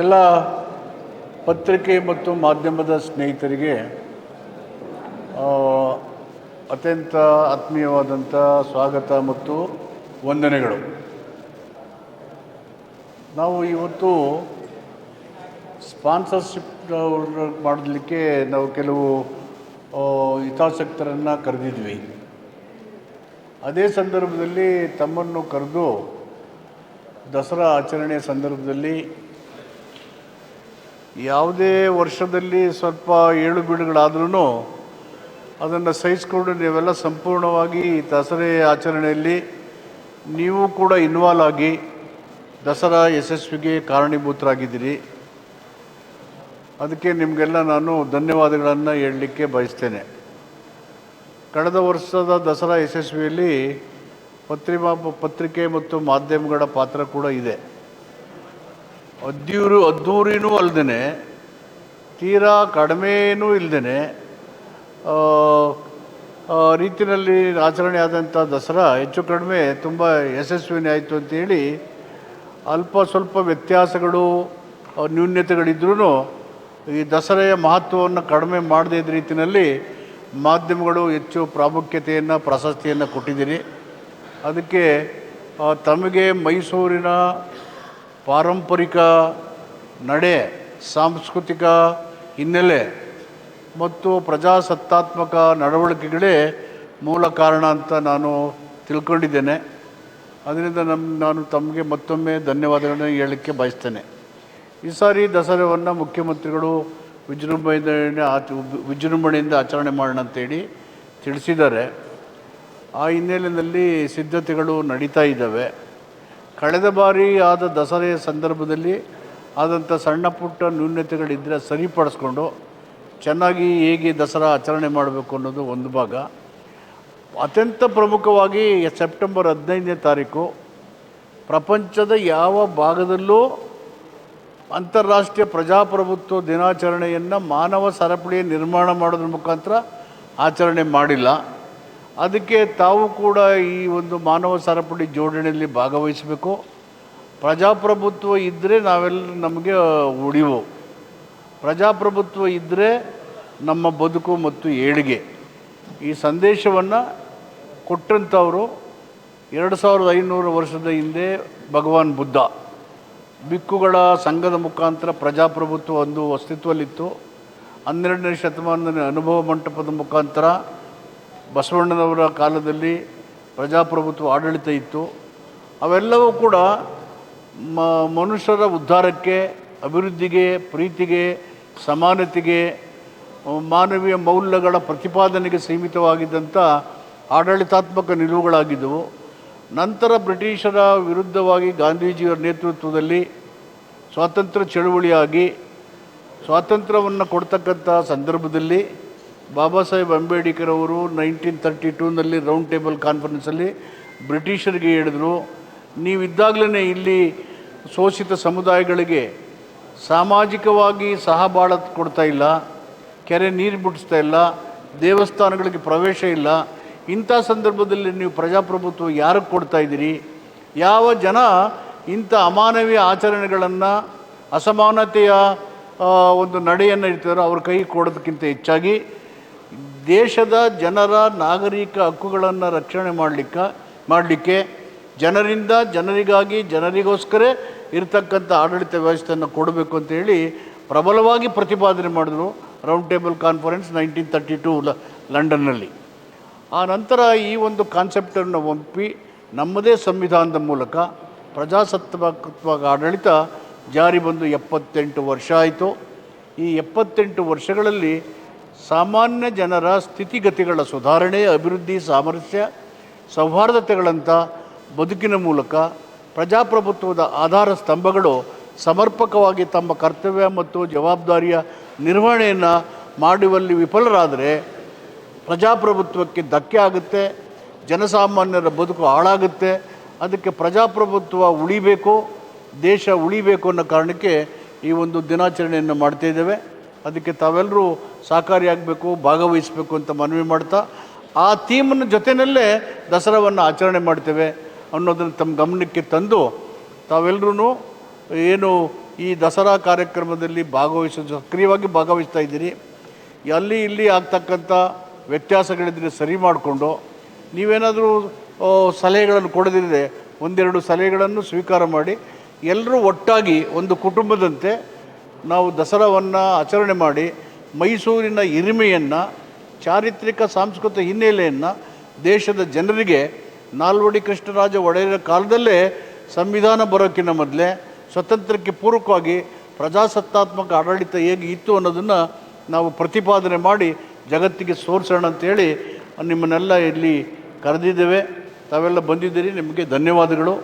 ಎಲ್ಲ ಪತ್ರಿಕೆ ಮತ್ತು ಮಾಧ್ಯಮದ ಸ್ನೇಹಿತರಿಗೆ ಅತ್ಯಂತ ಆತ್ಮೀಯವಾದಂಥ ಸ್ವಾಗತ ಮತ್ತು ವಂದನೆಗಳು. ನಾವು ಇವತ್ತು ಸ್ಪಾನ್ಸರ್ಶಿಪ್ ಮಾಡಲಿಕ್ಕೆ ನಾವು ಕೆಲವು ಹಿತಾಸಕ್ತರನ್ನು ಕರೆದಿದ್ವಿ. ಅದೇ ಸಂದರ್ಭದಲ್ಲಿ ತಮ್ಮನ್ನು ಕರೆದು ದಸರಾ ಆಚರಣೆಯ ಸಂದರ್ಭದಲ್ಲಿ ಯಾವುದೇ ವರ್ಷದಲ್ಲಿ ಸ್ವಲ್ಪ ಏಳು ಬೀಳುಗಳಾದ್ರೂ ಅದನ್ನು ಸಹಿಸಿಕೊಂಡು ನೀವೆಲ್ಲ ಸಂಪೂರ್ಣವಾಗಿ ದಸರೆ ಆಚರಣೆಯಲ್ಲಿ ನೀವು ಕೂಡ ಇನ್ವಾಲ್ವ್ ಆಗಿ ದಸರಾ ಯಶಸ್ವಿಗೆ ಕಾರಣೀಭೂತರಾಗಿದ್ದೀರಿ. ಅದಕ್ಕೆ ನಿಮಗೆಲ್ಲ ನಾನು ಧನ್ಯವಾದಗಳನ್ನು ಹೇಳಲಿಕ್ಕೆ ಬಯಸ್ತೇನೆ. ಕಳೆದ ವರ್ಷದ ದಸರಾ ಯಶಸ್ವಿಯಲ್ಲಿ ಪತ್ರಿಮಾ, ಪತ್ರಿಕೆ ಮತ್ತು ಮಾಧ್ಯಮಗಳ ಪಾತ್ರ ಕೂಡ ಇದೆ. ಅದ್ದೂರು ಅದ್ದೂರಿನೂ ಅಲ್ಲದೇ ತೀರಾ ಕಡಿಮೆನೂ ಇಲ್ಲದೇ ರೀತಿಯಲ್ಲಿ ಆಚರಣೆ ಆದಂಥ ದಸರಾ ಹೆಚ್ಚು ಕಡಿಮೆ ತುಂಬ ಯಶಸ್ವಿನಿ ಆಯಿತು ಅಂತೇಳಿ ಅಲ್ಪ ಸ್ವಲ್ಪ ವ್ಯತ್ಯಾಸಗಳು ನ್ಯೂನ್ಯತೆಗಳಿದ್ರೂ ಈ ದಸರೆಯ ಮಹತ್ವವನ್ನು ಕಡಿಮೆ ಮಾಡದೇ ಇದ್ದ ರೀತಿಯಲ್ಲಿ ಮಾಧ್ಯಮಗಳು ಹೆಚ್ಚು ಪ್ರಾಮುಖ್ಯತೆಯನ್ನು, ಪ್ರಶಸ್ತಿಯನ್ನು ಕೊಟ್ಟಿದ್ದೀರಿ ಅದಕ್ಕೆ ತಮಗೆ ಮೈಸೂರಿನ ಪಾರಂಪರಿಕ ನಡೆ, ಸಾಂಸ್ಕೃತಿಕ ಹಿನ್ನೆಲೆ ಮತ್ತು ಪ್ರಜಾಸತ್ತಾತ್ಮಕ ನಡವಳಿಕೆಗಳೇ ಮೂಲ ಕಾರಣ ಅಂತ ನಾನು ತಿಳ್ಕೊಂಡಿದ್ದೇನೆ. ಅದರಿಂದ ನಮ್ಮ ನಾನು ತಮಗೆ ಮತ್ತೊಮ್ಮೆ ಧನ್ಯವಾದಗಳನ್ನು ಹೇಳಲಿಕ್ಕೆ ಬಯಸ್ತೇನೆ. ಈ ಸಾರಿ ದಸರಾವನ್ನು ಮುಖ್ಯಮಂತ್ರಿಗಳು ವಿಜೃಂಭಣೆಯಿಂದ ಆಚ, ವಿಜೃಂಭಣೆಯಿಂದ ಆಚರಣೆ ಮಾಡೋಣ ಅಂತೇಳಿ ತಿಳಿಸಿದ್ದಾರೆ. ಆ ಹಿನ್ನೆಲೆಯಲ್ಲಿ ಸಿದ್ಧತೆಗಳು ನಡೀತಾ ಇದ್ದಾವೆ. ಕಳೆದ ಬಾರಿ ಆದ ದಸರೆಯ ಸಂದರ್ಭದಲ್ಲಿ ಆದಂಥ ಸಣ್ಣ ಪುಟ್ಟ ನ್ಯೂನ್ಯತೆಗಳಿದ್ದರೆ ಸರಿಪಡಿಸ್ಕೊಂಡು ಚೆನ್ನಾಗಿ ಹೇಗೆ ದಸರಾ ಆಚರಣೆ ಮಾಡಬೇಕು ಅನ್ನೋದು ಒಂದು ಭಾಗ. ಅತ್ಯಂತ ಪ್ರಮುಖವಾಗಿ ಸೆಪ್ಟೆಂಬರ್ ಹದಿನೈದನೇ ತಾರೀಕು ಪ್ರಪಂಚದ ಯಾವ ಭಾಗದಲ್ಲೂ ಅಂತಾರಾಷ್ಟ್ರೀಯ ಪ್ರಜಾಪ್ರಭುತ್ವ ದಿನಾಚರಣೆಯನ್ನು ಮಾನವ ಸರಪಳಿಯ ನಿರ್ಮಾಣ ಮಾಡೋದ್ರ ಮುಖಾಂತರ ಆಚರಣೆ ಮಾಡಿಲ್ಲ. ಅದಕ್ಕೆ ತಾವು ಕೂಡ ಈ ಒಂದು ಮಾನವ ಸರಪಳಿ ಜೋಡಣೆಯಲ್ಲಿ ಭಾಗವಹಿಸಬೇಕು. ಪ್ರಜಾಪ್ರಭುತ್ವ ಇದ್ದರೆ ನಾವೆಲ್ಲ ನಮಗೆ ಉಳಿವು. ಪ್ರಜಾಪ್ರಭುತ್ವ ಇದ್ದರೆ ನಮ್ಮ ಬದುಕು ಮತ್ತು ಏಳಿಗೆ. ಈ ಸಂದೇಶವನ್ನು ಕೊಟ್ಟಂಥವರು ಎರಡು ಸಾವಿರದ ಐನೂರು ವರ್ಷದ ಹಿಂದೆ ಭಗವಾನ್ ಬುದ್ಧ. ಬಿಕ್ಕುಗಳ ಸಂಘದ ಮುಖಾಂತರ ಪ್ರಜಾಪ್ರಭುತ್ವ ಒಂದು ಅಸ್ತಿತ್ವದಲ್ಲಿತ್ತು ಹನ್ನೆರಡನೇ ಶತಮಾನದ ಅನುಭವ ಮಂಟಪದ ಮುಖಾಂತರ ಬಸವಣ್ಣನವರ ಕಾಲದಲ್ಲಿ ಪ್ರಜಾಪ್ರಭುತ್ವ ಆಡಳಿತ ಇತ್ತು. ಅವೆಲ್ಲವೂ ಕೂಡ ಮ, ಮನುಷ್ಯರ ಉದ್ಧಾರಕ್ಕೆ, ಅಭಿವೃದ್ಧಿಗೆ, ಪ್ರೀತಿಗೆ, ಸಮಾನತೆಗೆ ಮಾನವೀಯ ಮೌಲ್ಯಗಳ ಪ್ರತಿಪಾದನೆಗೆ ಸೀಮಿತವಾಗಿದ್ದಂಥ ಆಡಳಿತಾತ್ಮಕ ನಿಲುವುಗಳಾಗಿದ್ದವು. ನಂತರ ಬ್ರಿಟಿಷರ ವಿರುದ್ಧವಾಗಿ ಗಾಂಧೀಜಿಯವರ ನೇತೃತ್ವದಲ್ಲಿ ಸ್ವಾತಂತ್ರ್ಯ ಚಳುವಳಿಯಾಗಿ, ಸ್ವಾತಂತ್ರ್ಯವನ್ನು ಕೊಡ್ತಕ್ಕಂಥ ಸಂದರ್ಭದಲ್ಲಿ ಬಾಬಾ ಸಾಹೇಬ್ ಅಂಬೇಡ್ಕರ್ ಅವರು ನೈನ್ಟೀನ್ ತರ್ಟಿ ಟೂನಲ್ಲಿ ರೌಂಡ್ ಟೇಬಲ್ ಕಾನ್ಫರೆನ್ಸಲ್ಲಿ ಬ್ರಿಟಿಷರಿಗೆ ಹೇಳಿದರು ನೀವಿದ್ದಾಗಲೇ ಇಲ್ಲಿ ಶೋಷಿತ ಸಮುದಾಯಗಳಿಗೆ ಸಾಮಾಜಿಕವಾಗಿ ಸಹಬಾಳ ಕೊಡ್ತಾ ಇಲ್ಲ, ಕೆರೆ ನೀರು ಬಿಡಿಸ್ತಾ ಇಲ್ಲ, ದೇವಸ್ಥಾನಗಳಿಗೆ ಪ್ರವೇಶ ಇಲ್ಲ, ಇಂಥ ಸಂದರ್ಭದಲ್ಲಿ ನೀವು ಪ್ರಜಾಪ್ರಭುತ್ವ ಯಾರಿಗೆ ಕೊಡ್ತಾ ಇದ್ದೀರಿ? ಯಾವ ಜನ ಇಂಥ ಅಮಾನವೀಯ ಆಚರಣೆಗಳನ್ನು, ಅಸಮಾನತೆಯ ಒಂದು ನಡೆಯನ್ನು ಇರ್ತಾರೋ ಅವ್ರ ಕೈ ಕೊಡೋದಕ್ಕಿಂತ ಹೆಚ್ಚಾಗಿ ದೇಶದ ಜನರ ನಾಗರಿಕ ಹಕ್ಕುಗಳನ್ನು ರಕ್ಷಣೆ ಮಾಡಲಿಕ್ಕೆ ಮಾಡಲಿಕ್ಕೆ ಜನರಿಂದ ಜನರಿಗಾಗಿ ಜನರಿಗೋಸ್ಕರ ಇರತಕ್ಕಂಥ ಆಡಳಿತ ವ್ಯವಸ್ಥೆಯನ್ನು ಕೊಡಬೇಕು ಅಂತೇಳಿ ಪ್ರಬಲವಾಗಿ ಪ್ರತಿಪಾದನೆ ಮಾಡಿದ್ರು round table conference nineteen thirty ಲ, ಲಂಡನ್ನಲ್ಲಿ. ಆ ನಂತರ ಈ ಒಂದು ಕಾನ್ಸೆಪ್ಟನ್ನು ಒಪ್ಪಿ ನಮ್ಮದೇ ಸಂವಿಧಾನದ ಮೂಲಕ ಪ್ರಜಾಸತ್ತಾತ್ಮಕ ಆಡಳಿತ ಜಾರಿ ಬಂದು ಎಪ್ಪತ್ತೆಂಟು ವರ್ಷ ಆಯಿತು. ಈ ಎಪ್ಪತ್ತೆಂಟು ವರ್ಷಗಳಲ್ಲಿ ಸಾಮಾನ್ಯ ಜನರ ಸ್ಥಿತಿಗತಿಗಳ ಸುಧಾರಣೆ, ಅಭಿವೃದ್ಧಿ, ಸಾಮರಸ್ಯ ಸೌಹಾರ್ದತೆಗಳಂಥ ಬದುಕಿನ ಮೂಲಕ ಪ್ರಜಾಪ್ರಭುತ್ವದ ಆಧಾರ ಸ್ತಂಭಗಳು ಸಮರ್ಪಕವಾಗಿ ತಮ್ಮ ಕರ್ತವ್ಯ ಮತ್ತು ಜವಾಬ್ದಾರಿಯ ನಿರ್ವಹಣೆಯನ್ನು ಮಾಡುವಲ್ಲಿ ವಿಫಲರಾದರೆ ಪ್ರಜಾಪ್ರಭುತ್ವಕ್ಕೆ ಧಕ್ಕೆ ಆಗುತ್ತೆ, ಜನಸಾಮಾನ್ಯರ ಬದುಕು ಹಾಳಾಗುತ್ತೆ, ಅದಕ್ಕೆ ಪ್ರಜಾಪ್ರಭುತ್ವ ಉಳಿಬೇಕು, ದೇಶ ಉಳಿಬೇಕು ಅನ್ನೋ ಕಾರಣಕ್ಕೆ ಈ ಒಂದು ದಿನಾಚರಣೆಯನ್ನು ಮಾಡ್ತಾ ಇದ್ದೇವೆ. ಅದಕ್ಕೆ ತಾವೆಲ್ಲರೂ ಸಹಕಾರಿಯಾಗಬೇಕು, ಭಾಗವಹಿಸಬೇಕು ಅಂತ ಮನವಿ ಮಾಡ್ತಾ, ಆ ಥೀಮ್ನ ಜೊತೆಯಲ್ಲೇ ದಸರಾವನ್ನು ಆಚರಣೆ ಮಾಡ್ತೇವೆ ಅನ್ನೋದನ್ನು ತಮ್ಮ ಗಮನಕ್ಕೆ ತಂದು ತಾವೆಲ್ಲರೂ ಏನು ಈ ದಸರಾ ಕಾರ್ಯಕ್ರಮದಲ್ಲಿ ಭಾಗವಹಿಸ, ಸಕ್ರಿಯವಾಗಿ ಭಾಗವಹಿಸ್ತಾ ಇದ್ದೀರಿ. ಅಲ್ಲಿ ಇಲ್ಲಿ ಆಗ್ತಕ್ಕಂಥ ವ್ಯತ್ಯಾಸಗಳಿದ್ರೆ ಸರಿ ಮಾಡಿಕೊಂಡು, ನೀವೇನಾದರೂ ಸಲಹೆಗಳನ್ನು ಕೊಡದಿರದೆ ಒಂದೆರಡು ಸಲಹೆಗಳನ್ನು ಸ್ವೀಕಾರ ಮಾಡಿ, ಎಲ್ಲರೂ ಒಟ್ಟಾಗಿ ಒಂದು ಕುಟುಂಬದಂತೆ ನಾವು ದಸರಾವನ್ನು ಆಚರಣೆ ಮಾಡಿ ಮೈಸೂರಿನ ಹಿರಿಮೆಯನ್ನು, ಚಾರಿತ್ರಿಕ ಸಾಂಸ್ಕೃತಿಕ ಹಿನ್ನೆಲೆಯನ್ನು ದೇಶದ ಜನರಿಗೆ ನಾಲ್ವಡಿ ಕೃಷ್ಣರಾಜ ಒಡೆಯರ ಕಾಲದಲ್ಲೇ ಸಂವಿಧಾನ ಬರೋಕ್ಕಿಂತ ಮೊದಲೇ ಸ್ವತಂತ್ರಕ್ಕೆ ಪೂರಕವಾಗಿ ಪ್ರಜಾಸತ್ತಾತ್ಮಕ ಆಡಳಿತ ಹೇಗೆ ಇತ್ತು ಅನ್ನೋದನ್ನು ನಾವು ಪ್ರತಿಪಾದನೆ ಮಾಡಿ ಜಗತ್ತಿಗೆ ಸೋರಿಸೋಣ ಅಂತೇಳಿ ನಿಮ್ಮನ್ನೆಲ್ಲ ಇಲ್ಲಿ ಕರೆದಿದ್ದೇವೆ. ತಾವೆಲ್ಲ ಬಂದಿದ್ದೀರಿ, ನಿಮಗೆ ಧನ್ಯವಾದಗಳು.